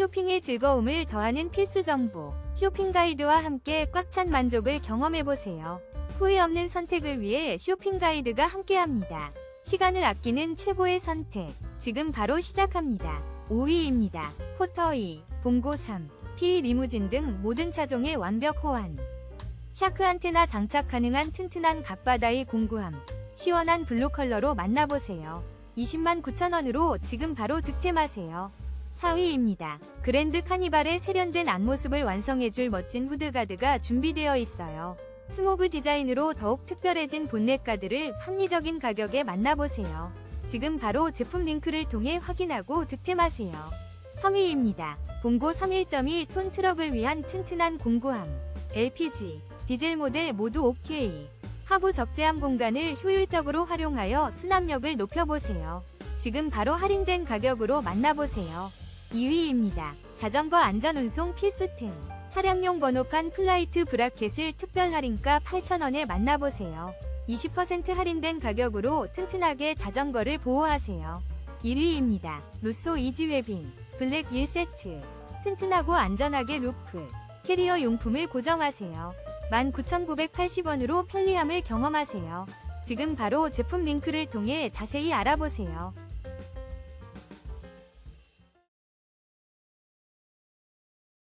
쇼핑의 즐거움을 더하는 필수 정보. 쇼핑 가이드와 함께 꽉 찬 만족을 경험해보세요. 후회 없는 선택을 위해 쇼핑 가이드가 함께합니다. 시간을 아끼는 최고의 선택. 지금 바로 시작합니다. 5위입니다. 포터2, 봉고3, P 리무진 등 모든 차종의 완벽 호환. 샤크 안테나 장착 가능한 튼튼한 갓바다의 공구함. 시원한 블루 컬러로 만나보세요. 20만 9천원으로 지금 바로 득템하세요. 4위입니다. 그랜드 카니발의 세련된 앞모습을 완성해줄 멋진 후드가드가 준비되어 있어요. 스모그 디자인으로 더욱 특별해진 본넷 가드를 합리적인 가격에 만나보세요. 지금 바로 제품 링크를 통해 확인하고 득템하세요. 3위입니다. 봉고 31.2 톤 트럭을 위한 튼튼한 공구함. LPG, 디젤 모델 모두 OK. 하부 적재함 공간을 효율적으로 활용하여 수납력을 높여보세요. 지금 바로 할인된 가격으로 만나보세요. 2위입니다. 자전거 안전운송 필수템. 차량용 번호판 플라이트 브라켓을 특별 할인가 8,000원에 만나보세요. 20% 할인된 가격으로 튼튼하게 자전거를 보호하세요. 1위입니다. 루소 이지웨빙 블랙 1세트. 튼튼하고 안전하게 루프, 캐리어 용품을 고정하세요. 19,980원으로 편리함을 경험하세요. 지금 바로 제품 링크를 통해 자세히 알아보세요.